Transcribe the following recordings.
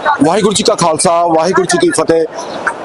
ਵਾਹਿਗੁਰੂ ਜੀ ਕਾ ਖਾਲਸਾ, ਵਾਹਿਗੁਰੂ ਜੀ ਕੀ ਫਤਿਹ।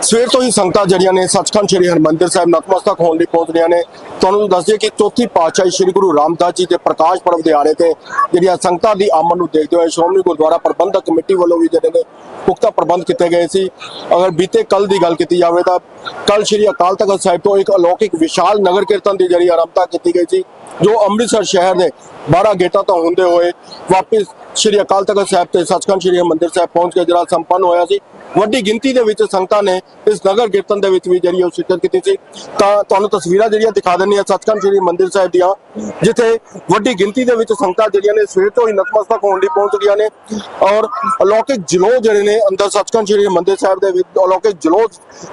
ਸਵੇਰ ਤੋਂ ਹੀ ਸੰਗਤਾਂ ਜਿਹੜੀਆਂ ਨੇ ਸੱਚਖੰਡ ਸ੍ਰੀ ਹਰਮੰਦਿਰ ਸਾਹਿਬ ਨਤਮਸਤਕ ਹੋਣ ਲਈ ਪਹੁੰਚ ਰਹੀਆਂ ਨੇ। ਤੁਹਾਨੂੰ ਦੱਸ ਦਈਏ ਕਿ ਚੌਥੀ ਪਾਤਸ਼ਾਹੀ ਸ੍ਰੀ ਗੁਰੂ ਰਾਮਦਾਸ ਜੀ ਦੇ ਪ੍ਰਕਾਸ਼ ਪਰਵ ਦਿਹਾੜੇ ਤੇ ਜਿਹੜੀਆਂ ਸੰਗਤਾਂ ਦੀ ਆਮਦ ਨੂੰ ਦੇਖਦੇ ਹੋਏ ਸ਼੍ਰੋਮਣੀ ਗੁਰਦੁਆਰਾ ਪ੍ਰਬੰਧਕ ਕਮੇਟੀ ਵੱਲੋਂ ਵੀ ਜਿਹੜੇ ਨੇ ਪੁਖਤਾ ਪ੍ਰਬੰਧ ਕੀਤੇ ਗਏ ਸੀ। ਅਗਰ ਬੀਤੇ ਕੱਲ ਦੀ ਗੱਲ ਕੀਤੀ ਜਾਵੇ ਤਾਂ ਕੱਲ ਸ੍ਰੀ ਅਕਾਲ ਤਖਤ ਸਾਹਿਬ ਤੋਂ ਇੱਕ ਅਲੌਕਿਕ ਵਿਸ਼ਾਲ ਨਗਰ ਕੀਰਤਨ ਦੀ ਜਿਹੜੀ ਆਰੰਭਤਾ ਕੀਤੀ ਗਈ ਸੀ, ਜੋ ਅੰਮ੍ਰਿਤਸਰ ਸ਼ਹਿਰ ਦੇ 12 ਗੇਟਾਂ ਤੋਂ ਹੁੰਦੇ ਹੋਏ ਵਾਪਸ ਸ੍ਰੀ ਅਕਾਲ ਤਖਤ ਸਾਹਿਬ ਤੇ ਸੱਚਖੰਡ ਸ੍ਰੀ ਹਰਿਮੰਦਰ ਸਾਹਿਬ ਪਹੁੰਚ ਕੇ ਜਿਹੜਾ ਸੰਪੰਨ ਹੋਇਆ ਸੀ ਵੱਡੀ ਗਿਣਤੀ ਦੇ ਵਿੱਚ ਸੰਗਤਾਂ ਨੇ ਇਸ ਨਗਰ ਕੀਰਤਨ ਦੇ ਵਿੱਚ ਵੀ ਜਿਹੜੀ ਉਹ ਸ਼ਿਰਕਤ ਕੀਤੀ ਸੀ। ਤਾਂ ਤੁਹਾਨੂੰ ਤਸਵੀਰਾਂ ਜਿਹੜੀਆਂ ਦਿਖਾ ਦਿੰਨੀ ਆ ਸੱਚਖੰਡ ਸ੍ਰੀ ਮੰਦਿਰ ਸਾਹਿਬ ਦੀਆਂ ਜਿੱਥੇ ਵੱਡੀ ਗਿਣਤੀ ਦੇ ਵਿੱਚ ਸੰਗਤਾਂ ਜਿਹੜੀਆਂ ਨੇ ਸਵੇਰ ਤੋਂ ਹੀ ਨਤਮਸਤਕ ਹੋਣ ਲਈ ਪਹੁੰਚ ਗਈਆਂ ਨੇ ਔਰ ਅਲੌਕਿਕ ਜਲੋ ਜਿਹੜੇ ਨੇ ਅੰਦਰ ਸੱਚਖੰਡ ਸ੍ਰੀ ਮੰਦਿਰ ਸਾਹਿਬ ਦੇ ਵਿੱਚ ਅਲੌਕਿਕ ਜਲੋ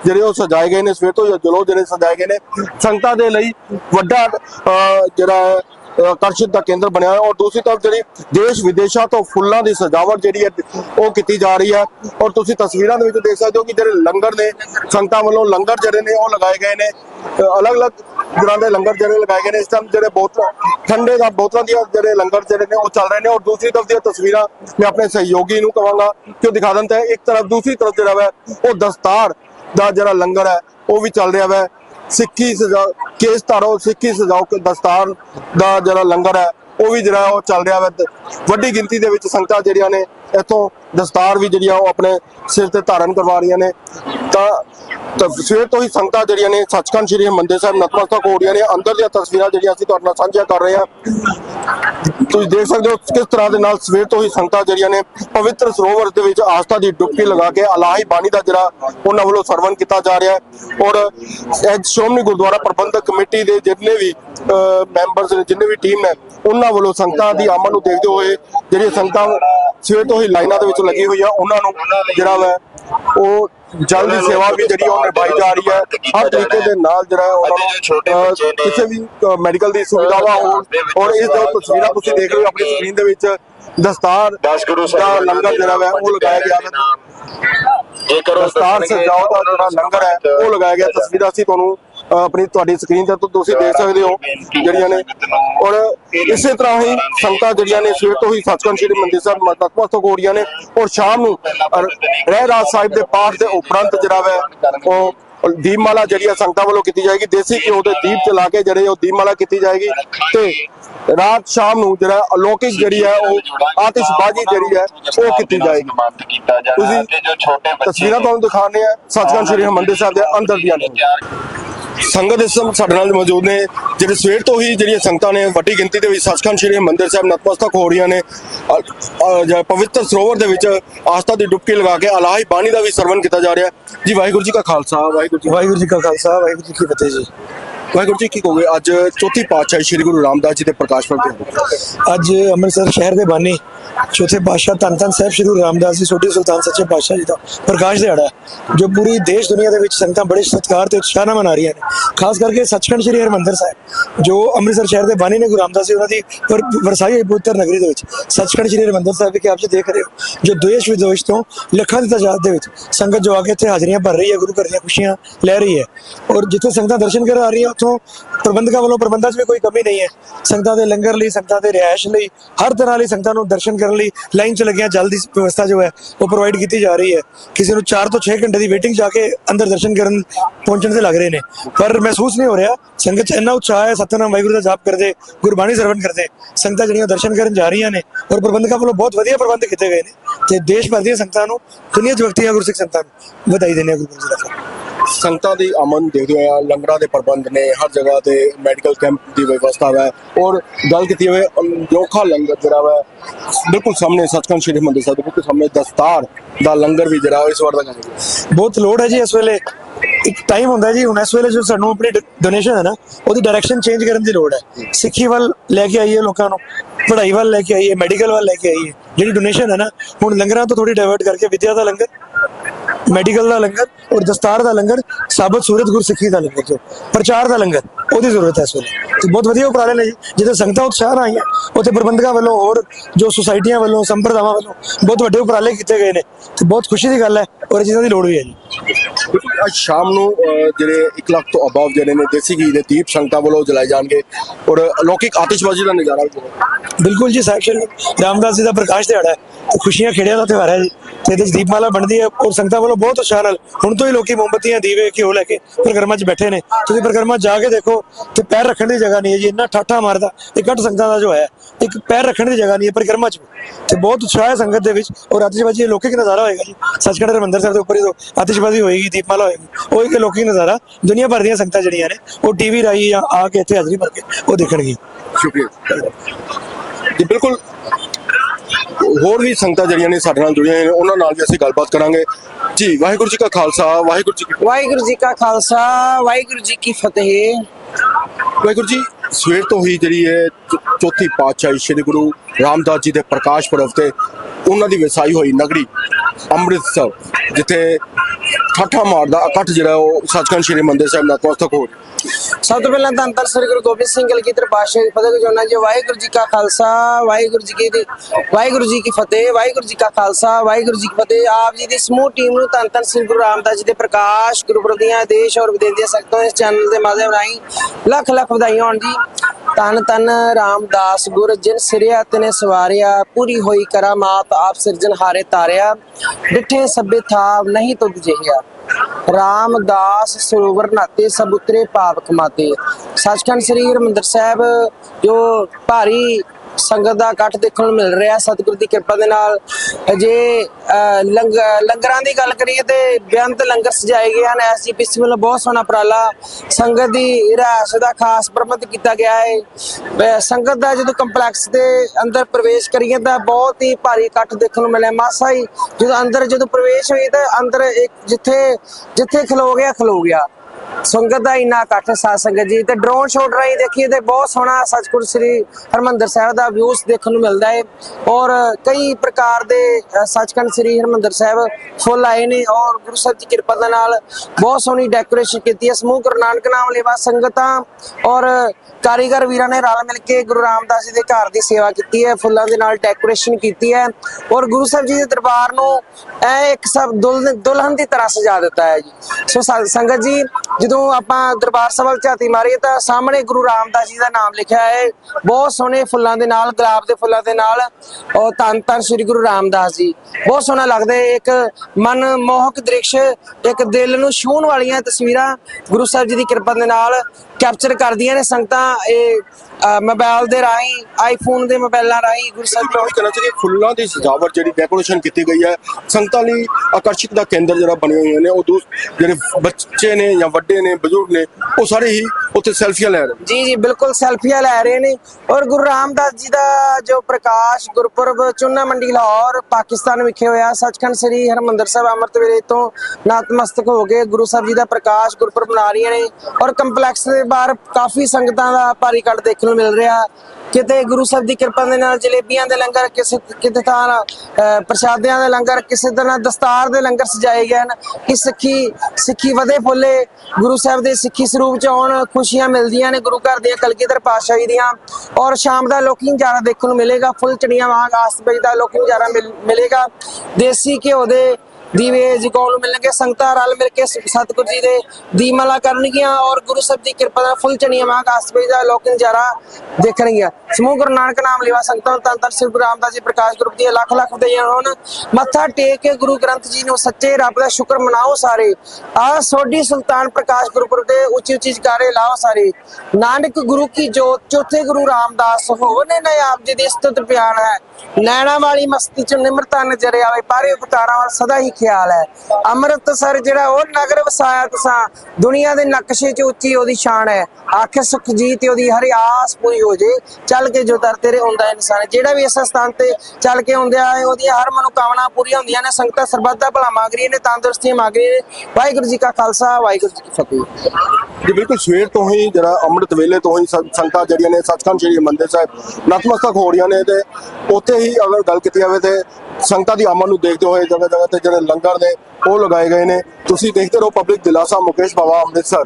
ਜਿਹੜੇ ਉਹ ਸਜਾਏ ਗਏ ਨੇ ਸਵੇਰ ਤੋਂ ਹੀ ਜਲੋ ਜਿਹੜੇ ਸਜਾਏ ਗਏ ਨੇ। ਸੰਗਤਾਂ ਦੇ ਲਈ ਵੱਡਾ ਅਹ, ਜਿਹੜਾ ਹੈ, ਆਕਰਸ਼ਿਤ ਦਾ ਕੇਂਦਰ ਬਣਿਆ ਹੋਇਆ ਔਰ ਦੂਸਰੀ ਤਰਫ ਜਿਹੜੀ ਦੇਸ਼ ਵਿਦੇਸ਼ਾਂ ਤੋਂ ਫੁੱਲਾਂ ਦੀ ਸਜਾਵਟ ਜਿਹੜੀ ਹੈ, ਉਹ ਕੀਤੀ ਜਾ ਰਹੀ ਹੈ। ਔਰ ਤੁਸੀਂ ਤਸਵੀਰਾਂ ਦੇ ਵਿੱਚ ਦੇਖ ਸਕਦੇ ਹੋ ਕਿ ਜਿਹੜੇ ਲੰਗਰ ਨੇ, ਸੰਗਤਾਂ ਵੱਲੋਂ ਲੰਗਰ ਜਿਹੜੇ ਨੇ, ਉਹ ਲਗਾਏ ਗਏ ਨੇ। ਅਲੱਗ-ਅਲੱਗ ਤਰ੍ਹਾਂ ਦੇ ਲੰਗਰ ਜਿਹੜੇ ਲਗਾਏ ਗਏ ਨੇ। ਇਸ ਟਾਈਮ ਜਿਹੜੇ ਬੋਤਲਾਂ, ਠੰਡੇ ਦਾ ਬੋਤਲਾਂ ਦੀਆਂ ਜਿਹੜੇ ਲੰਗਰ ਜਿਹੜੇ ਨੇ, ਉਹ ਚੱਲ ਰਹੇ ਨੇ। ਔਰ ਦੂਸਰੀ ਤਰਫ ਦੀਆਂ ਤਸਵੀਰਾਂ ਮੈਂ ਆਪਣੇ ਸਹਿਯੋਗੀ ਨੂੰ ਕਹਾਂਗਾ ਕਿ ਉਹ ਦਿਖਾ ਦਿੰਦਾ ਹੈ ਇੱਕ ਤਰਫ ਦੂਸਰੀ ਤਰਫ ਜਿਹੜਾ ਵਾ, ਉਹ ਦਸਤਾਰ ਦਾ ਜਿਹੜਾ ਲੰਗਰ ਹੈ, ਉਹ ਵੀ ਚੱਲ ਰਿਹਾ ਵਾ। ਸਿੱਖੀ ਸਜਾ, ਕੇਸ ਧਾਰੋ, ਸਿੱਖੀ ਸਜਾਓ ਕੇ ਦਸਤਾਰ ਦਾ ਜਿਹੜਾ ਲੰਗਰ ਹੈ, ਉਹ ਵੀ ਜਿਹੜਾ ਉਹ ਚੱਲ ਰਿਹਾ ਵਾ ਵੱਡੀ ਗਿਣਤੀ ਦੇ ਵਿੱਚ ਸੰਗਤਾਂ ਜਿਹੜੀਆਂ ਨੇ, ਇੱਥੋਂ ਦਸਤਾਰ ਵੀ ਜਿਹੜੀਆਂ ਉਹ ਆਪਣੇ ਸਿਰ ਤੇ ਧਾਰਨ ਕਰਵਾ ਰਹੀਆਂ ਨੇ। ਤਾਂ ਤਾਂ ਸਵੇਰ ਤੋਂ ਹੀ ਸੰਗਤਾਂ ਜਿਹੜੀਆਂ ਨੇ ਸੱਚਖੰਡ ਸ੍ਰੀ ਹਰਿਮੰਦਰ ਸਾਹਿਬ, ਨਤਮਸਤਕ ਹੋ ਰਹੀਆਂ ਨੇ। ਅੰਦਰ ਦੀਆਂ ਤਸਵੀਰਾਂ ਜਿਹੜੀਆਂ ਅਸੀਂ ਤੁਹਾਡੇ ਨਾਲ ਸਾਂਝੀਆਂ ਕਰ ਰਹੇ ਹਾਂ। ਤੁਸੀਂ ਦੇਖ ਸਕਦੇ ਹੋ ਕਿਸ ਤਰ੍ਹਾਂ ਦੇ ਨਾਲ ਸਵੇਰ ਤੋਂ ਹੀ ਸੰਗਤਾਂ ਜਿਹੜੀਆਂ ਨੇ ਪਵਿੱਤਰ ਸਰੋਵਰ ਦੇ ਵਿੱਚ ਆਸਥਾ ਦੀ ਡੁਬਕੀ ਲਗਾ ਕੇ ਅਲਾਹੀ ਬਾਣੀ ਦਾ ਜਿਹੜਾ ਉਹਨਾਂ ਵੱਲੋਂ ਸਰਵਨ ਕੀਤਾ ਜਾ ਰਿਹਾ ਹੈ। ਔਰ ਇਹ ਸ਼੍ਰੋਮਣੀ ਗੁਰਦੁਆਰਾ ਪ੍ਰਬੰਧਕ ਕਮੇਟੀ ਦੇ ਜਿੰਨੇ ਵੀ ਮੈਂਬਰਸ ਨੇ, ਜਿੰਨੇ ਵੀ ਟੀਮ ਨੇ, ਉਹਨਾਂ ਵੱਲੋਂ ਸੰਗਤਾਂ ਦੀ ਆਮਦ ਨੂੰ ਦੇਖਦੇ ਹੋਏ ਜਿਹੜੀਆਂ ਸੰਗਤਾਂ ਸਵੇਰ ਤੋਂ ਹੀ ਲਾਈਨਾਂ ਦੇ ਵਿੱਚ ਲੱਗੀ ਹੋਈ ਆ, ਉਹਨਾਂ ਨੂੰ ਜਿਹੜਾ ਵਾ ਉਹ ਜਲ ਦੀ ਸੇਵਾ ਵੀ ਜਿਹੜੀ ਉਹ ਨਿਭਾਈ ਜਾ ਰਹੀ ਹੈ ਹਰ ਤਰੀਕੇ ਦੇ ਨਾਲ ਜਿਹੜਾ ਹੈ। ਉਹਨਾਂ ਨੂੰ ਕਿਸੇ ਵੀ ਮੈਡੀਕਲ ਦੀ ਸੁਵਿਧਾਵਾਂ ਹੋਣ ਔਰ ਇਸ ਦਾ ਤਸਵੀਰਾਂ ਤੁਸੀਂ ਦੇਖ ਰਹੇ ਹੋ ਆਪਣੀ ਸਕਰੀਨ ਦੇ ਵਿੱਚ ਦਸਤਾਰ ਦਾ ਲੰਗਰ ਜਿਹੜਾ ਵਾ ਉਹ ਲਗਾਇਆ ਗਿਆ ਹੈ ਜੇਕਰ ਦਸਤਾਰ ਦਾ ਜਿਹੜਾ ਲੰਗਰ ਹੈ ਉਹ ਲਗਾਇਆ ਗਿਆ। ਤਸਵੀਰਾਂ ਅਸੀਂ ਤੁਹਾਨੂੰ ਆਪਣੀ ਤੁਹਾਡੀ ਸਕਰੀਨ ਤੇ ਤੁਸੀਂ ਦੇਖ ਸਕਦੇ ਹੋ ਜਿਹੜੀਆਂ ਨੇ। ਔਰ ਇਸੇ ਤਰ੍ਹਾਂ ਹੀ ਸੰਗਤਾਂ ਜਿਹੜੀਆਂ ਨੇ ਸਵੇਰ ਤੋਂ ਹੀ ਸੱਚਖੰਡ ਸ੍ਰੀ ਮੰਦਿਰ ਸਾਹਿਬ ਨਤਮਸਤਕ ਹੋ ਰਹੀਆਂ ਨੇ ਔਰ ਸ਼ਾਮ ਨੂੰ ਰਹਿ ਰਾਜ ਸਾਹਿਬ ਦੇ ਪਾਠ ਦੇ ਉਪਰੰਤ ਜਿਹੜਾ ਵਾ, ਉਹ ਦੀਪਮਾਲਾ ਜਿਹੜੀ ਆ ਸੰਗਤਾਂ ਵੱਲੋਂ ਕੀਤੀ ਜਾਏਗੀ। ਦੇਸੀ ਘਿਓ ਦੇ ਦੀਪ ਚਲਾ ਕੇ ਜਿਹੜੇ ਉਹ ਦੀਪਮਾਲਾ ਕੀਤੀ ਜਾਏਗੀ ਤੇ ਰਾਤ ਸ਼ਾਮ ਨੂੰ ਜਿਹੜਾ ਅਲੌਕਿਕ ਜਿਹੜੀ ਹੈ ਉਹ ਆਤਿਸ਼ਬਾਜ਼ੀ ਜਿਹੜੀ ਹੈ ਉਹ ਕੀਤੀ ਜਾਏਗੀ। ਤੁਸੀਂ ਤਸਵੀਰਾਂ ਤੁਹਾਨੂੰ ਦਿਖਾਣੇ ਆ ਸੱਚਖੰਡ ਸ੍ਰੀ ਹਰਿਮੰਦਰ ਸਾਹਿਬ ਦੇ ਅੰਦਰ ਦੀਆਂ ਨੇ। ਸੰਗਤ ਇਸ ਸਮੇਂ ਸਾਡੇ ਨਾਲ ਮੌਜੂਦ ਨੇ। ਜਿਹੜੇ ਸਵੇਰ ਤੋਂ ਹੀ ਜਿਹੜੀਆਂ ਸੰਗਤਾਂ ਨੇ, ਵੱਡੀ ਗਿਣਤੀ ਦੇ ਵਿੱਚ ਸੱਚਖੰਡ ਸ੍ਰੀ ਹਰਿਮੰਦਰ ਸਾਹਿਬ ਨਤਮਸਤਕ ਹੋ ਰਹੀਆਂ ਨੇ। ਪਵਿੱਤਰ ਸਰੋਵਰ ਦੇ ਵਿੱਚ ਆਸਥਾ ਦੀ ਡੁਬਕੀ ਲਗਾ ਕੇ ਅਲਾਹੀ ਬਾਣੀ ਦਾ ਵੀ ਸਰਵਨ ਕੀਤਾ ਜਾ ਰਿਹਾ। ਜੀ, ਵਾਹਿਗੁਰੂ ਜੀ ਕਾ ਖਾਲਸਾ, ਵਾਹਿਗੁਰੂ ਜੀ ਵਾਹਿਗੁਰੂ ਜੀ ਕਾ ਖਾਲਸਾ, ਵਾਹਿਗੁਰੂ ਜੀ ਕੀ ਫਤਿਹ ਜੀ। ਵਾਹਿਗੁਰੂ ਜੀ ਕੀ ਕਹੋਗੇ, ਅੱਜ ਚੌਥੀ ਪਾਤਸ਼ਾਹੀ ਸ੍ਰੀ ਗੁਰੂ ਰਾਮਦਾਸ ਜੀ ਦੇ ਪ੍ਰਕਾਸ਼ ਪਰਬ ਅੱਜ ਅੰਮ੍ਰਿਤਸਰ ਸ਼ਹਿਰ ਦੇ ਬਾਨੀ, ਚੌਥੇ ਪਾਤਸ਼ਾਹ ਧੰਨ ਧੰਨ ਸਾਹਿਬ ਸ਼੍ਰੀ ਗੁਰੂ ਰਾਮਦਾਸ ਜੀ ਛੋਟੀ ਸੁਲਤਾਨ ਸੱਚੇ ਪਾਤਸ਼ਾਹ ਜੀ ਦਾ ਪ੍ਰਕਾਸ਼ ਦਿਹਾੜਾ ਜੋ ਪੂਰੀ ਦੇਸ਼ ਦੁਨੀਆ ਦੇ ਵਿੱਚ ਸੰਗਤਾਂ ਬੜੇ ਸਤਿਕਾਰ ਤੇ ਉਤਸ਼ਾਹ ਨਾਲ ਮਨਾ ਰਹੀਆਂ ਨੇ। ਖਾਸ ਕਰਕੇ ਸੱਚਖੰਡ ਸ਼੍ਰੀ ਹਰਿਮੰਦਰ ਸਾਹਿਬ, ਜੋ ਅੰਮ੍ਰਿਤਸਰ ਸ਼ਹਿਰ ਦੇ ਬਾਨੀ ਨੇ ਗੁਰੂ ਰਾਮਦਾਸ ਜੀ ਉਹਨਾਂ ਦੀ ਵਰਸਾਈ ਪਵਿੱਤਰ ਨਗਰੀ ਦੇ ਵਿੱਚ, ਸੱਚਖੰਡ ਸ਼੍ਰੀ ਹਰਿਮੰਦਰ ਸਾਹਿਬ ਵਿਖੇ ਆਪ ਜੀ ਦੇਖ ਰਹੇ ਹੋ, ਜੋ ਦੇਸ਼ ਵਿਦੇਸ਼ ਤੋਂ ਲੱਖਾਂ ਦੀ ਤਾਦਾਦ ਦੇ ਵਿੱਚ ਸੰਗਤ ਜੋ ਆ ਕੇ ਇੱਥੇ ਹਾਜ਼ਰੀਆਂ ਭਰ ਰਹੀ ਹੈ, ਗੁਰੂ ਘਰ ਦੀਆਂ ਖੁਸ਼ੀਆਂ ਲੈ ਰਹੀ ਹੈ ਔਰ ਜਿੱਥੇ ਸੰਗਤਾਂ ਦਰਸ਼ਨ ਕਰਨ ਆ ਰਹੀਆਂ ਉੱਥੋਂ ਪ੍ਰਬੰਧਕਾਂ ਵੱਲੋਂ ਪ੍ਰਬੰਧਾਂ 'ਚ ਵੀ ਕੋਈ ਕਮੀ ਨਹੀਂ ਹੈ। ਸੰਗਤਾਂ ਦੇ ਲੰਗਰ ਲਈ, ਸੰਗਤਾਂ ਦੇ ਰਿਹਾਇਸ਼ ਲਈ, ਹਰ ਤਰ੍ਹਾਂ ਲਈ ਸੰਗਤਾਂ ਨੂੰ ਦਰਸ਼ਨ ਕਰਨ ਲਈ ਲਾਈਨ 'ਚ ਲੱਗਿਆ ਜਲਦੀ ਵਿਵਸਥਾ ਜੋ ਹੈ, ਉਹ ਪ੍ਰੋਵਾਈਡ ਕੀਤੀ ਜਾ ਰਹੀ ਹੈ। ਕਿਸੇ ਨੂੰ 4 ਤੋਂ 6 ਘੰਟੇ ਦੀ ਵੇਟਿੰਗ ਜਾ ਕੇ ਅੰਦਰ ਦਰਸ਼ਨ ਕਰਨ ਪਹੁੰਚਣ ਤੇ ਲੱਗ ਰਹੇ ਨੇ। ਪਰ ਮਹਿਸੂਸ ਨਹੀਂ ਹੋ ਰਿਹਾ, ਸੰਗਤ 'ਚ ਇੰਨਾ ਉਤਸ਼ਾਹ ਹੈ, ਸਤਨਾਮ ਵਾਹਿਗੁਰੂ ਦਾ ਜਾਪ ਕਰਦੇ, ਗੁਰਬਾਣੀ ਸਰਵਣ ਕਰਦੇ, ਸੰਗਤਾਂ ਜਿਹੜੀਆਂ ਦਰਸ਼ਨ ਕਰਨ ਜਾ ਰਹੀਆਂ ਨੇ ਔਰ ਪ੍ਰਬੰਧਕਾਂ ਵੱਲੋਂ ਬਹੁਤ ਵਧੀਆ ਪ੍ਰਬੰਧ ਕੀਤੇ ਗਏ ਨੇ ਤੇ ਦੇਸ਼ ਭਰ ਦੀਆਂ ਸੰਗਤਾਂ ਨੂੰ, ਦੁਨੀਆ 'ਚ ਵਕਤੀਆਂ ਗੁਰਸਿੱਖ ਸੰਗਤਾਂ ਨੂੰ ਵਧਾਈ ਦਿੰਦੇ ਆ ਗੁਰੂ ਜੀ ਦਾ ਸੰਗਤਾਂ ਦੀ ਆਮਦ ਦੇਖਦੇ ਹੋਏ ਲੰਗਰਾਂ ਦੇ ਪ੍ਰਬੰਧ ਨੇ, ਹਰ ਜਗ੍ਹਾ ਤੇ ਮੈਡੀਕਲ ਕੈਂਪ ਦੀ ਵਿਵਸਥਾ ਹੈ ਔਰ ਗੱਲ ਕੀਤੀ ਹੋਵੇ ਅਨੋਖਾ ਲੰਗਰ ਜਿਹੜਾ ਵਾ, ਬਿਲਕੁਲ ਸਾਹਮਣੇ ਸੱਚਖੰਡ ਸ਼੍ਰੀ ਹਰਿਮੰਦਰ ਸਾਹਿਬ ਦੇ ਸਾਹਮਣੇ ਦਸਤਾਰ ਦਾ ਲੰਗਰ ਵੀ ਜਿਹੜਾ, ਇਸ ਵਾਰ ਦਾ ਕਰਾਂਗੇ ਬਹੁਤ ਲੋੜ ਹੈ ਜੀ ਇਸ ਵੇਲੇ। ਇੱਕ ਟਾਈਮ ਹੁੰਦਾ ਜੀ, ਹੁਣ ਇਸ ਵੇਲੇ ਜੋ ਸਾਨੂੰ ਆਪਣੀ ਡੋਨੇਸ਼ਨ ਹੈ ਨਾ, ਉਹਦੀ ਡਾਇਰੈਕਸ਼ਨ ਚੇਂਜ ਕਰਨ ਦੀ ਲੋੜ ਹੈ। ਸਿੱਖੀ ਵੱਲ ਲੈ ਕੇ ਆਈਏ ਲੋਕਾਂ ਨੂੰ, ਪੜ੍ਹਾਈ ਵੱਲ ਲੈ ਕੇ ਆਈਏ ਮੈਡੀਕਲ ਵੱਲ ਲੈ ਕੇ ਆਈਏ। ਜਿਹੜੀ ਡੋਨੇਸ਼ਨ ਹੈ ਨਾ, ਹੁਣ ਲੰਗਰਾਂ ਤੋਂ ਥੋੜੀ ਡਾਇਵਰਟ ਕਰਕੇ ਵਿਦਿਆ ਦਾ ਲੰਗਰ ਮੈਡੀਕਲ ਦਾ ਲੰਗਰ ਔਰ ਦਸਤਾਰ ਦਾ ਲੰਗਰ ਸਾਬਤ ਸੂਰਤ ਗੁਰਸਿੱਖੀ ਦਾ ਲੰਗਰ ਜੋ ਪ੍ਰਚਾਰ ਦਾ ਲੰਗਰ ਉਹਦੀ ਜ਼ਰੂਰਤ ਹੈ ਇਸ ਵੇਲੇ। ਤੇ ਬਹੁਤ ਵਧੀਆ ਉਪਰਾਲੇ ਨੇ ਜੀ ਜਿੱਥੇ ਸੰਗਤਾਂ ਉਤਸ਼ਾਹ ਨਾਲ ਆਈਆਂ ਉੱਥੇ ਪ੍ਰਬੰਧਕਾਂ ਵੱਲੋਂ ਹੋਰ ਜੋ ਸੁਸਾਇਟੀਆਂ ਵੱਲੋਂ ਸੰਪਰਦਾਵਾਂ ਵੱਲੋਂ ਬਹੁਤ ਵੱਡੇ ਉਪਰਾਲੇ ਕੀਤੇ ਗਏ ਨੇ। ਤੇ ਬਹੁਤ ਖੁਸ਼ੀ ਦੀ ਗੱਲ ਹੈ ਔਰ ਇਹ ਚੀਜ਼ਾਂ ਦੀ ਲੋੜ ਵੀ ਹੈ ਜੀ। ਅੱਜ ਸ਼ਾਮ ਨੂੰ ਜਿਹੜੇ 1 ਲੱਖ ਤੋਂ ਅਬਵ ਜਿਹੜੇ ਨੇ ਦੇਸੀ ਘੀ ਦੇ ਦੀਪ ਸੰਗਤਾਂ ਵੱਲੋਂ ਜਲਾਏ ਜਾਣਗੇ ਔਰ ਅਲੌਕਿਕ ਆਤਿਸ਼ਬਾਜ਼ੀ ਦਾ ਨਜ਼ਾਰਾ ਵੀ ਬਿਲਕੁਲ ਜੀ ਸਾਹਿਬ ਸ਼੍ਰੀ ਰਾਮਦਾਸ ਜੀ ਦਾ ਪ੍ਰਕਾਸ਼ ਦਿਹਾੜਾ ਹੈ ਖੁਸ਼ੀਆਂ ਖੇੜਿਆਂ ਦਾ ਤਿਉਹਾਰ ਹੈ ਜੀ। ਤੇ ਇਹਦੇ ਦੀਪਮਾਲਾ ਬਣਦੀ ਹੈ ਔਰ ਸੰਗਤਾਂ ਵੱਲੋਂ ਬਹੁਤ ਉਤਸ਼ਾਹ ਨਾਲ। ਹੁਣ ਤੋਂ ਹੀ ਲੋਕੀ ਮੋਮਬੱਤੀਆਂ, ਦੀਵੇ, ਘਿਓ ਲੈ ਕੇ ਪ੍ਰਕਰਮਾ 'ਚ ਬੈਠੇ ਨੇ। ਤੁਸੀਂ ਪ੍ਰਕਰਮਾ ਜਾ ਕੇ ਦੇਖੋ, ਤੇ ਪੈਰ ਰੱਖਣ ਦੀ ਜਗ੍ਹਾ ਨਹੀਂ ਹੈ ਜੀ। ਇੰਨਾ ਠਾਠਾ ਮਾਰਦਾ ਇਕੱਠ ਸੰਗਤਾਂ ਦਾ ਜੋ ਹੈ, ਇੱਕ ਪੈਰ ਰੱਖਣ ਦੀ ਜਗ੍ਹਾ ਨਹੀਂ ਹੈ ਪ੍ਰਕਰਮਾ 'ਚ ਤੇ ਬਹੁਤ ਉਤਸ਼ਾਹ ਹੈ ਸੰਗਤ ਦੇ ਵਿੱਚ, ਔਰ ਆਤਿਸ਼ਬਾਜ਼ੀ ਲੋਕਿਕ ਨਜ਼ਾਰਾ ਹੋਏਗਾ ਜੀ? ਸੱਚਖੰਡ ਹਰਿਮੰਦਰ ਸਾਹਿਬ ਦੇ ਉੱਪਰ ਹੀ ਆਤਿਸ਼ਬਾਜ਼ੀ ਹੋਏਗੀ, ਦੀਪਮਾਲਾ ਹੋਏਗੀ। ਉਹ ਇੱਕ ਲੋਕਿਕ ਨਜ਼ਾਰਾ, ਦੁਨੀਆ ਭਰ ਦੀਆਂ ਸੰਗਤਾਂ ਜਿਹੜੀਆਂ ਨੇ, ਉਹ ਟੀਵੀ ਰਾਹੀਂ ਆ ਕੇ ਇੱਥੇ ਹਾਜ਼ਰੀ ਭਰ ਕੇ ਉਹ ਦੇਖਣਗੇ ਸ਼ੁਕਰੀਆ। ਜੀ, ਬਿਲਕੁਲ ਹੋਰ ਵੀ ਸੰਗਤਾਂ ਜਿਹੜੀਆਂ ਨੇ ਸਾਡੇ ਨਾਲ ਜੁੜੀਆਂ ਨੇ ਉਹਨਾਂ ਨਾਲ ਵੀ ਅਸੀਂ ਗੱਲਬਾਤ ਕਰਾਂਗੇ ਜੀ ਵਾਹਿਗੁਰੂ ਜੀ ਕਾ ਖਾਲਸਾ ਵਾਹਿਗੁਰੂ ਜੀ ਕੀ। ਵਾਹਿਗੁਰੂ ਜੀ ਕਾ ਖਾਲਸਾ ਵਾਹਿਗੁਰੂ ਜੀ ਕੀ ਫਤਿਹ ਵਾਹਿਗੁਰੂ ਜੀ ਸਵੇਰ ਤੋਂ ਹੀ ਜਿਹੜੀ ਹੈ ਚੌਥੀ ਪਾਤਸ਼ਾਹੀ ਸ੍ਰੀ ਗੁਰੂ ਰਾਮਦਾਸ ਜੀ ਦੇ ਪ੍ਰਕਾਸ਼ ਪੁਰਬ ਤੇ ਉਹਨਾਂ ਦੀ ਵਸਾਈ ਹੋਈ ਨਗਰੀ ਅੰਮ੍ਰਿਤਸਰ ਜਿੱਥੇ ਠਾਠਾ ਮਾਰਦਾ ਇਕੱਠ ਜਿਹੜਾ ਉਹ ਸੱਚਖੰਡ ਸ੍ਰੀ ਮੰਦਿਰ ਸਾਹਿਬ ਨਤਮਸਤਕ ਹੋ ਰਿਹਾ ਸਭ ਤੋਂ ਪਹਿਲਾਂ ਤਾਂ ਧੰਨ ਸ੍ਰੀ ਗੁਰੂ ਗੋਬਿੰਦ ਸਿੰਘ ਜੀ ਕੀ ਤਰਪਾਸ਼ਾ ਫਤਿਹ ਗੁਜਾਰਨਾ ਜੀ ਵਾਹਿਗੁਰੂ ਜੀ ਕਾ ਖਾਲਸਾ, ਵਾਹਿਗੁਰੂ ਜੀ ਦੀ- ਵਾਹਿਗੁਰੂ ਜੀ ਕੀ ਫਤਿਹ, ਵਾਹਿਗੁਰੂ ਜੀ ਕਾ ਖਾਲਸਾ, ਵਾਹਿਗੁਰੂ ਜੀ ਕੀ ਫਤਿਹ। ਆਪ ਜੀ ਦੀ ਸਮੂਹ ਟੀਮ ਨੂੰ ਧੰਨ ਧੰਨ ਸ੍ਰੀ ਗੁਰੂ ਰਾਮਦਾਸ ਜੀ ਦੇ ਪ੍ਰਕਾਸ਼, ਗੁਰਪੁਰਬ ਦੀਆਂ ਦੇਸ਼ ਔਰ ਵਿਦੇਸ਼ ਦੀਆਂ ਸੰਗਤਾਂ ਇਸ ਚੈਨਲ ਦੇ ਮਾਧਿਅਮ ਰਾਹੀਂ ਲੱਖ ਲੱਖ ਵਧਾਈਆਂ ਹੋਣ ਜੀ। ਤਨ ਤਨ ਰਾਮਦਾਸ ਗੁਰ, ਜਿਨ ਸਿਰਿਆ ਤਨੇ ਸਵਾਰਿਆ, ਪੂਰੀ ਹੋਈ ਕਰਾਮਾਤ ਆਪ ਸਿਰਜਨ ਹਾਰੇ ਤਾਰਿਆ, ਡਿਠੇ ਸਭੇ ਥਾਵ ਨਹੀਂ ਤੁਧ ਜਿਹਿਆ। ਰਾਮਦਾਸ ਸਰੋਵਰ ਨਾਤੇ ਸਭ ਉਤਰੇ ਪਾਪ ਕਮਾਤੇ ਸੱਚਖੰਡ ਸ੍ਰੀ ਹਰਿਮੰਦਰ ਸਾਹਿਬ ਜੋ ਭਾਰੀ ਸੰਗਤ ਦਾ ਇਕੱਠ ਦੇਖਣ ਨੂੰ ਮਿਲ ਰਿਹਾ ਸਤਿਗੁਰੂ ਦੀ ਕਿਰਪਾ ਦੇ ਨਾਲ। ਜੇ ਅਹ, ਲੰਗ ਲੰਗਰਾਂ ਦੀ ਗੱਲ ਕਰੀਏ ਤੇ ਬੇਅੰਤ ਲੰਗਰ ਸਜਾਏ ਗਏ ਹਨ। ਐਸਜੀਪੀਸੀ ਵੱਲੋਂ ਬਹੁਤ ਸੋਹਣਾ ਉਪਰਾਲਾ। ਸੰਗਤ ਦੀ ਰਿਹਾਇਸ਼ ਦਾ ਖਾਸ ਪ੍ਰਬੰਧ ਕੀਤਾ ਗਿਆ ਹੈ। ਅਹ, ਸੰਗਤ ਦਾ ਜਦੋਂ ਕੰਪਲੈਕਸ ਦੇ ਅੰਦਰ ਪ੍ਰਵੇਸ਼ ਕਰੀਏ ਤਾਂ ਬਹੁਤ ਹੀ ਭਾਰੀ ਇਕੱਠ ਦੇਖਣ ਨੂੰ ਮਿਲਿਆ। ਮਾਸਾ ਹੀ ਜਦੋਂ ਅੰਦਰ ਜਦੋਂ ਪ੍ਰਵੇਸ਼ ਹੋਈ ਤਾਂ ਅੰਦਰ ਇੱਕ ਜਿੱਥੇ ਜਿੱਥੇ ਖਲੋ ਗਿਆ ਖਲੋ ਗਿਆ। ਸੰਗਤ ਦਾ ਇੰਨਾ ਇਕੱਠ ਸਾਧ ਸੰਗਤ ਜੀ ਤੇ ਡਰੋਨ ਸ਼ਾਟ ਰਾਹੀਂ ਦੇਖੀਏ ਤੇ ਬਹੁਤ ਸੋਹਣਾ ਸੱਚਖੰਡ ਸ੍ਰੀ ਹਰਮੰਦਰ ਸਾਹਿਬ ਦਾ ਵਿਊਸ ਦੇਖਣ ਨੂੰ ਮਿਲਦਾ ਹੈ। ਔਰ ਕਈ ਪ੍ਰਕਾਰ ਦੇ ਸੱਚਖੰਡ ਸ੍ਰੀ ਹਰਮੰਦਰ ਸਾਹਿਬ ਫੁੱਲ ਆਏ ਨੇ ਔਰ ਗੁਰੂ ਸਾਹਿਬ ਦੀ ਕਿਰਪਾ ਦੇ ਨਾਲ ਬਹੁਤ ਸੋਹਣੀ ਡੈਕੋਰੇਸ਼ਨ ਕੀਤੀ ਹੈ। ਸਮੂਹ ਗੁਰੂ ਨਾਨਕ ਨਾਮ ਲੈਵਾ ਸੰਗਤਾਂ ਔਰ ਕਾਰੀਗਰ ਵੀਰਾਂ ਨੇ ਰਲ ਮਿਲ ਕੇ ਗੁਰੂ ਰਾਮਦਾਸ ਜੀ ਦੇ ਘਰ ਦੀ ਸੇਵਾ ਕੀਤੀ ਹੈ, ਫੁੱਲਾਂ ਦੇ ਨਾਲ ਡੈਕੋਰੇਸ਼ਨ ਕੀਤੀ ਹੈ ਔਰ ਗੁਰੂ ਸਾਹਿਬ ਜੀ ਦੇ ਦਰਬਾਰ ਨੂੰ ਇਹ ਇੱਕ ਸਭ ਦੁਲਹਨ ਦੀ ਤਰ੍ਹਾਂ ਸਜਾ ਦਿੱਤਾ ਹੈ ਜੀ। ਸੋ ਸੰਗਤ ਜੀ, ਜਦੋਂ ਆਪਾਂ ਦਰਬਾਰ ਸਾਹਿਬ ਝਾਤੀ ਮਾਰੀਏ ਤਾਂ ਸਾਹਮਣੇ ਗੁਰੂ ਰਾਮਦਾਸ ਜੀ ਦਾ ਨਾਮ ਲਿਖਿਆ ਹੈ। ਬਹੁਤ ਸੋਹਣੇ ਫੁੱਲਾਂ ਦੇ ਨਾਲ, ਗੁਲਾਬ ਦੇ ਫੁੱਲਾਂ ਦੇ ਨਾਲ, ਉਹ ਧੰਨ ਧੰਨ ਸ੍ਰੀ ਗੁਰੂ ਰਾਮਦਾਸ ਜੀ। ਬਹੁਤ ਸੋਹਣਾ ਲੱਗਦਾ ਹੈ, ਇੱਕ ਮਨ ਮੋਹਕ ਦ੍ਰਿਸ਼, ਇੱਕ ਦਿਲ ਨੂੰ ਛੂਹਣ ਵਾਲੀਆਂ ਤਸਵੀਰਾਂ ਗੁਰੂ ਸਾਹਿਬ ਜੀ ਦੀ ਕਿਰਪਾ ਦੇ ਨਾਲ ਕੈਪਚਰ ਕਰਦੀਆਂ ਨੇ ਸੰਗਤਾਂ ਇਹ ਮੋਬਾਈਲ ਦੇ ਰਾਹੀਂ ਆਈਫੋਨ ਦੇ ਮੋਬਾਈਲਾਂ ਰਾਹੀਂ ਗੁਰੂ ਸਾਹਿਬ ਮੈਂ ਕਹਿਣਾ ਚਾਹੀਏ ਫੁੱਲਾਂ ਦੀ ਸਜਾਵਟ ਜਿਹੜੀ ਡੈਕੋਰੇਸ਼ਨ ਕੀਤੀ ਗਈ ਹੈ ਸੰਗਤਾਂ ਲਈ ਆਕਰਸ਼ਿਤ ਦਾ ਕੇਂਦਰ ਜਿਹੜਾ ਬਣੇ ਹੋਏ ਨੇ ਉਹ ਜਿਹੜੇ ਬੱਚੇ ਨੇ ਜਾਂ ਵੱਡੇ ਨੇ ਬਜ਼ੁਰਗ ਨੇ ਉਹ ਸਾਰੇ ਹੀ ਉੱਥੇ ਸੈਲਫੀਆਂ ਲੈ ਰਹੇ ਨੇ। ਜੀ ਜੀ ਬਿਲਕੁਲ ਸੈਲਫੀਆਂ ਲੈ ਰਹੇ ਨੇ ਔਰ ਗੁਰੂ ਰਾਮਦਾਸ ਜੀ ਦਾ ਜੋ ਪ੍ਰਕਾਸ਼ ਗੁਰਪੁਰਬ ਚੁੰਨਾ ਮੰਡੀ ਲਾਹੌਰ ਪਾਕਿਸਤਾਨ ਵਿਖੇ ਹੋਇਆ ਸੱਚਖੰਡ ਸ੍ਰੀ ਹਰਮੰਦਰ ਸਾਹਿਬ ਅੰਮ੍ਰਿਤ ਵੇਲੇ ਤੋਂ ਨਤਮਸਤਕ ਹੋ ਗਏ ਗੁਰੂ ਸਾਹਿਬ ਜੀ ਦਾ ਪ੍ਰਕਾਸ਼ ਗੁਰਪੁਰਬ ਮਨਾ ਰਹੀਆਂ ਨੇ ਔਰ ਕੰਪਲੈਕਸ ਦੇ ਬਾਹਰ ਕਾਫੀ ਸੰਗਤਾਂ ਦਾ ਭਾਰੀ ਇਕੱਠ ਦੇਖਣ ਨੂੰ ਮਿਲ ਰਿਹਾ। ਕਿਤੇ ਗੁਰੂ ਸਾਹਿਬ ਦੀ ਕਿਰਪਾ ਦੇ ਨਾਲ ਜਲੇਬੀਆਂ ਦੇ ਲੰਗਰ ਕਿਸੇ ਕਿਤੇ ਤਾਂ ਅਹ, ਪ੍ਰਸ਼ਾਦਿਆਂ ਦੇ ਲੰਗਰ ਕਿਸੇ ਤਰ੍ਹਾਂ ਦਸਤਾਰ ਦੇ ਲੰਗਰ ਸਜਾਏ ਗਏ ਹਨ। ਕਿ ਸਿੱਖੀ ਸਿੱਖੀ ਵਧੇ ਫੁੱਲੇ ਗੁਰੂ ਸਾਹਿਬ ਦੇ ਸਿੱਖੀ ਸਰੂਪ ਚ ਆਉਣ ਖੁਸ਼ੀਆਂ ਮਿਲਦੀਆਂ ਨੇ ਗੁਰੂ ਘਰ ਦੀਆਂ ਕਲਗੀਧਰ ਪਾਤਸ਼ਾਹੀ ਦੀਆਂ। ਔਰ ਸ਼ਾਮ ਦਾ ਲੋਕੀ ਨਜ਼ਾਰਾ ਦੇਖਣ ਨੂੰ ਮਿਲੇਗਾ। ਫੁੱਲ ਚੜੀਆਂ ਵਾਂਗ ਆਸਤਬਈ ਦਾ ਲੋਕੀ ਨਜ਼ਾਰਾ ਮਿਲ- ਮਿਲੇਗਾ। ਦੇਸੀ ਘਿਓ ਦੇ ਦੀਵੇ ਜਗਾਉਣ ਨੂੰ ਮਿਲਣਗੇ? ਸੰਗਤਾਂ ਰਲ ਮਿਲ ਕੇ ਸਤਿਗੁਰੂ ਜੀ ਦੇ ਦੀਮਾਲਾ ਕਰਨਗੀਆਂ ਔਰ ਗੁਰੂ ਸਾਹਿਬ ਦੀ ਕਿਰਪਾ ਨਾਲ ਫੁੱਲ ਚਣੀਆਂ ਵਾਂਗ ਆਸਤਬਈ ਦਾ ਲੋਕ ਨਜ਼ਾਰਾ ਦੇਖਣਗੀਆਂ। ਸਮੂਹ ਗੁਰੂ ਨਾਨਕ ਨਾਮ ਲੈਵਾ ਸੰਗਤਾਂ ਤਨ ਤਨ ਸ੍ਰੀ ਗੁਰੂ ਰਾਮਦਾਸ ਜੀ ਪ੍ਰਕਾਸ਼ ਗੁਰੂਪ ਦੀਆਂ ਲੱਖ ਲੱਖ ਵਧਾਈਆਂ ਹੋਣ। ਮੱਥਾ ਟੇਕ ਕੇ ਗੁਰੂ ਗ੍ਰੰਥ ਜੀ ਨੂੰ ਸੱਚੇ ਰੱਬ ਦਾ ਸ਼ੁਕਰ ਮਨਾਓ ਸਾਰੇ। ਆ ਸੋਢੀ ਸੁਲਤਾਨ ਪ੍ਰਕਾਸ਼ ਗੁਰਪੁਰਬ ਦੇ ਉੱਚੀ ਉੱਚੀ ਜਕਾਰੇ ਲਾਓ ਸਾਰੇ। ਨਾਨਕ ਗੁਰੂ ਕੀ ਜੋਤ, ਚੌਥੇ ਗੁਰੂ ਰਾਮਦਾਸ ਹੋਵਨੇ ਨਾ ਆਪ ਜੀ ਦੀ ਸਤਿ ਪਿਆਨ ਹੈ। ਨੈਣਾ ਵਾਲੀ ਮਸਤੀ ਚ ਨਿਮਰਤਾ ਨਜ਼ਰ ਆਵੇ ਪਾਰੇ ਉਤਾਰਾਂ ਵੱਲ ਸਦਾ ਹੀ ਖਿਆਲ ਹੈ। ਅੰਮ੍ਰਿਤਸਰ ਜਿਹੜਾ ਉਹ ਨਗਰ ਵਸਾਇਆ ਤੁਸਾਂ ਦੁਨੀਆ ਦੇ ਨਕਸ਼ੇ 'ਚ ਉੱਚੀ ਉਹਦੀ ਸ਼ਾਨ ਹੈ। ਆਖੇ ਸੁਖ ਜੀਤ ਉਹਦੀ ਹਰ ਆਸ ਪੂਰੀ ਹੋ ਜੇ, ਚੱਲ ਕੇ ਜੋ ਦਰ ਤੇਰੇ ਹੁੰਦਾ ਇਨਸਾਨ ਜਿਹੜਾ ਵੀ ਇਸ ਸਥਾਨ ਤੇ ਚੱਲ ਕੇ ਆਉਂਦਿਆ ਹੈ, ਉਹਦੀਆਂ ਹਰ ਮਨੋਕਾਮਨਾ ਪੂਰੀਆਂ ਹੁੰਦੀਆਂ ਨੇ। ਸੰਗਤਾਂ ਸਰਬੱਤ ਦਾ ਭਲਾ ਮੰਗ ਰਹੀਆਂ ਨੇ, ਤੰਦਰੁਸਤੀਆਂ ਮੰਗ ਰਹੀਆਂ ਨੇ। ਵਾਹਿਗੁਰੂ ਜੀ ਕਾ ਖਾਲਸਾ, ਵਾਹਿਗੁਰੂ ਜੀ ਕੀ ਫਤਿਹ। ਜੀ ਬਿਲਕੁਲ ਸਵੇਰ ਤੋਂ ਹੀ ਜਿਹੜਾ ਅੰਮ੍ਰਿਤ ਵੇਲੇ ਤੋਂ ਹੀ ਸੰ- ਸੰਗਤਾਂ ਜਿਹੜੀਆਂ ਨੇ, ਸੱਚਖੰਡ ਸ੍ਰੀ ਮੰਦਿਰ ਸਾਹਿਬ, ਨਤਮਸਤਕ ਹੋ ਰਹੀਆਂ ਨੇ ਤੇ ਉੱਥੇ ਹੀ ਅਗਰ ਗੱਲ ਕੀਤੀ ਜਾਵੇ ਤੇ ਸੰਗਤਾਂ ਦੀ ਆਮਦ ਨੂੰ ਦੇਖਦੇ ਹੋਏ ਜਗ੍ਹਾ ਜਗ੍ਹਾ ਤੇ ਜਿਹੜੇ ਲੰਗਰ ਨੇ, ਉਹ ਲਗਾਏ ਗਏ ਨੇ। ਤੁਸੀਂ ਦੇਖਦੇ ਰਹੋ ਪਬਲਿਕ ਦਿਲਾਸਾ ਮੁਕੇਸ਼ ਬਾਵਾ ਅੰਮ੍ਰਿਤਸਰ।